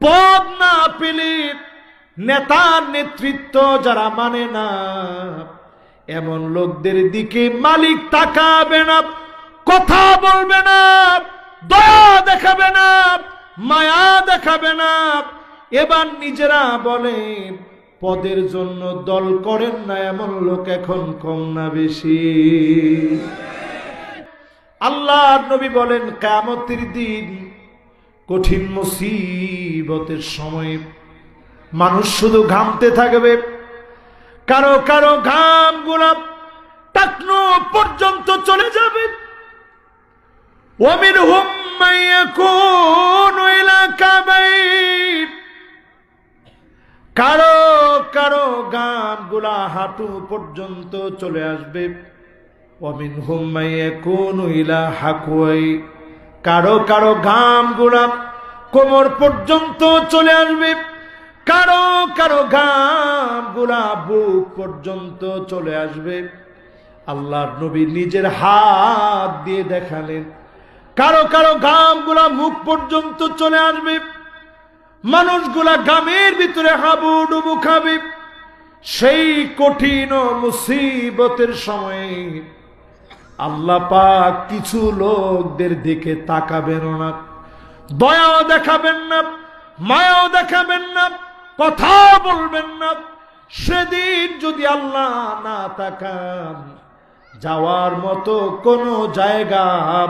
পদ না পেলে নেতার নেতৃত্ব যারা মানে না। এমন লোকদের দিকে মালিক তাকাবে না, কথা বলবে না, দয়া দেখাবে না, মায়া দেখাবে না। এবার নিজেরা বলে পদের জন্য দল করেন না এমন লোক এখন কম না বেশি। আল্লাহ নবী বলেন কামতির দিন কঠিন মুসিবতের সময়ে মানুষ শুধু ঘামতে থাকবে। কারও কারও ঘাম গোলাপ টাকনো পর্যন্ত চলে যাবে। ওমির কারও কারও গানগুলা হাঁটু পর্যন্ত চলে আসবে। অমিন হুম্মাইয়ে কোন ইলা হাকুয়াই কারও কারও ঘামগুলা কোমর পর্যন্ত চলে আসবে। কারও কারও ঘামগুলা বুক পর্যন্ত চলে আসবে। আল্লাহর নবী নিজের হাত দিয়ে দেখালেন। কারও কারও ঘামগুলা মুখ পর্যন্ত চলে আসবে। মানুষগুলা গ্রামের ভিতরে হাবু ডুবু খাবে। সেই কঠিন মুসিবতের সময়ে আল্লাহ পাক কিছু লোকদের দিকে তাকাবেন না। দয়াও দেখাবেন না, মায়াও দেখাবেন না কথা বলবেন না। সেদিন যদি আল্লাহ না তাকান, যাওয়ার মতো কোনো জায়গা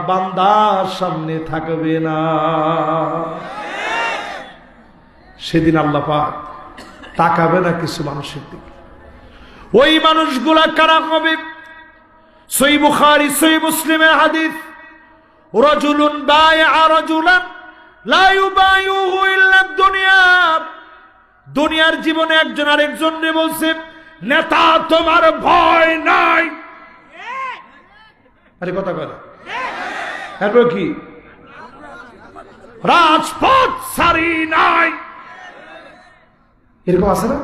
বান্দার সামনে থাকবে না। সেদিন আল্লাহ পাক তাকাবে না কিছু মানুষের দিকে। ওই মানুষগুলা কারা হবে? সই বুখারি, সই মুসলিমের হাদিস। রজুলুন বায়আ রাজুলান, লা ইউবায়ুহু ইল্লা দুনিয়া। দুনিয়ার জীবনে একজন আরেকজনকে বলছে, নেতা, তোমার ভয় নাই। আরে কথা কথা এরপর কি? রাজপথ সারি নাই। এরকম আছে না?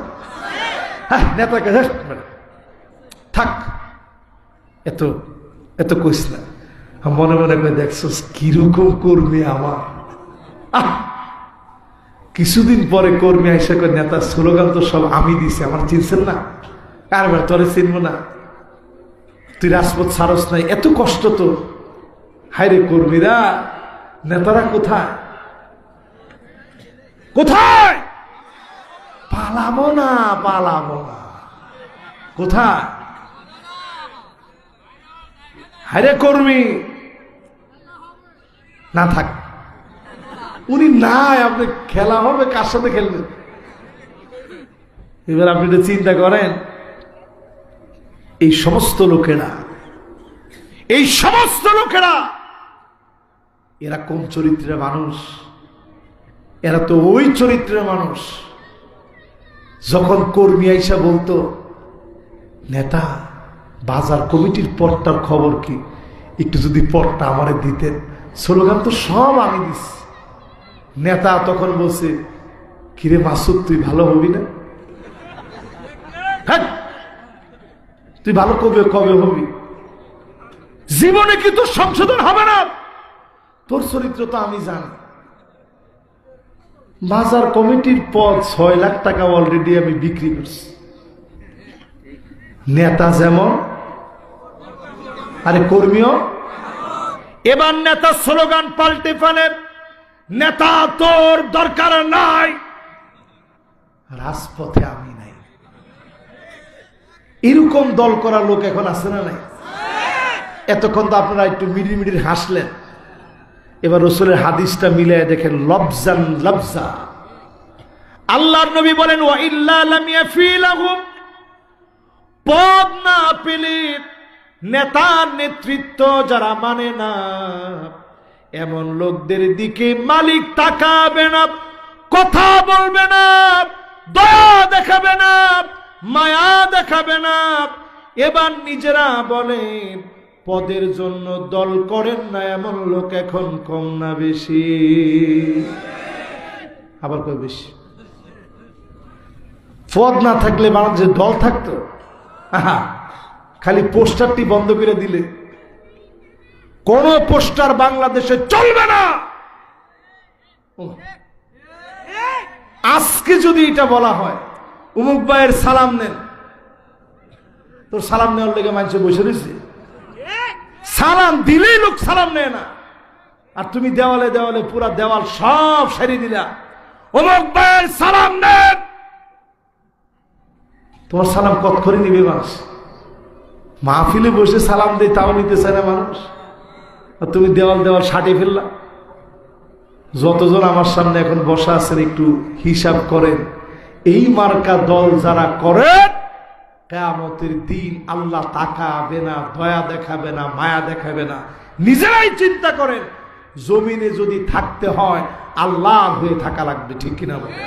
হ্যাঁ নেতাকে থাক। এত এত কইস না। মনে মনে করে দেখছ কীরকম কর্মী আমার! কিছুদিন পরে কর্মী আইসা করে নেতা, স্লোগান তো সব আমি দিছি, আমার চিনছেন না? কারবার তোরে চিনবো না। তুই রাজপথ সারস নাই, এত কষ্ট তো। হায়রে কর্মীরা, নেতারা কোথায়? কোথায়? পালাবো না পালাবো না। কোথায়? হারে কর্মী। না থাক। উনি নাই, আপনি খেলা হবে, কার সাথে খেলবেন? এবার আপনি একটু চিন্তা করেন, এই সমস্ত লোকেরা, এই সমস্ত লোকেরা, এরা কোন চরিত্রের মানুষ? এরা তো ওই চরিত্রের মানুষ। যখন কর্মী আইসা বলতো, নেতা বাজার কমিটির পটটার খবর কি? একটু যদি পটটা আমারে দিতেন। স্লোগান তো সব আমি দিছি। নেতা তখন বলছে, কিরে মাসুদ, তুই ভালো হবি না? হ্যাঁ তুই ভালো কবে কবে হবি? জীবনে কি তোর সংশোধন হবে না? তোর চরিত্র তো আমি জানি। বাজার কমিটির পদ ছয় লাখ টাকা অলরেডি আমি বিক্রি করছি। নেতা যেমন আরে কর্মীও? এবার নেতা স্লোগান পাল্টে ফেলে। নেতা তোর দরকার নাই। রাজপথে আমি নাই। এরকম দল করা লোক এখন আছে না নাই? এতক্ষণ তো আপনারা একটু মিডির মিডির হাসলেন। এবার রসুলের হাদিসটা মিলে দেখেন লবজান লবজা আল্লাহর নবী বলেন ওয়া ইল্লা লাম ইয়াফিলাহুম পদ না পেলে নেতার নেতৃত্ব যারা মানে না, এমন লোকদের দিকে মালিক তাকাবে না, কথা বলবে না, দয়া দেখাবে না, মায়া দেখাবে না। এবার নিজেরা বলে, পদের জন্য দল করেন না এমন লোক এখন কম না বেশি। আবার কয় বেশি? পদ না থাকলে বাংলাদেশে দল থাকতো? খালি পোস্টারটি বন্ধ করে দিলে। কোন পোস্টার বাংলাদেশে চলবে না। আজকে যদি এটা বলা হয়, উমুক ভাইয়ের সালাম নেন। তোর সালাম নেওয়ার লেগে মানুষ বসে রয়েছে। সালাম দিলেই লোক সালাম নেয় না। আর তুমি দেওয়ালে দেওয়ালে পুরা দেওয়াল সব সারিয়ে দিলা। অমুক ভাইয়ের সালাম নেন। তোমার সালাম কত করে নিবে মানুষ? মাহফিলে বসে সালাম দেয় তাও নিতে চায় না মানুষ। আর তুমি দেওয়াল দেওয়াল সাটিয়ে ফেললা। যতজন আমার সামনে এখন বসা আছেন, একটু হিসাব করেন, এই মার্কা দল যারা করেন কেয়ামতের দিন আল্লাহ তাকাবে না, দয়া দেখাবে না, মায়া দেখাবে না। নিজেরাই চিন্তা করেন, জমিনে যদি থাকতে হয়, আল্লাহ হয়ে থাকা লাগবে, ঠিক কিনা বলেন?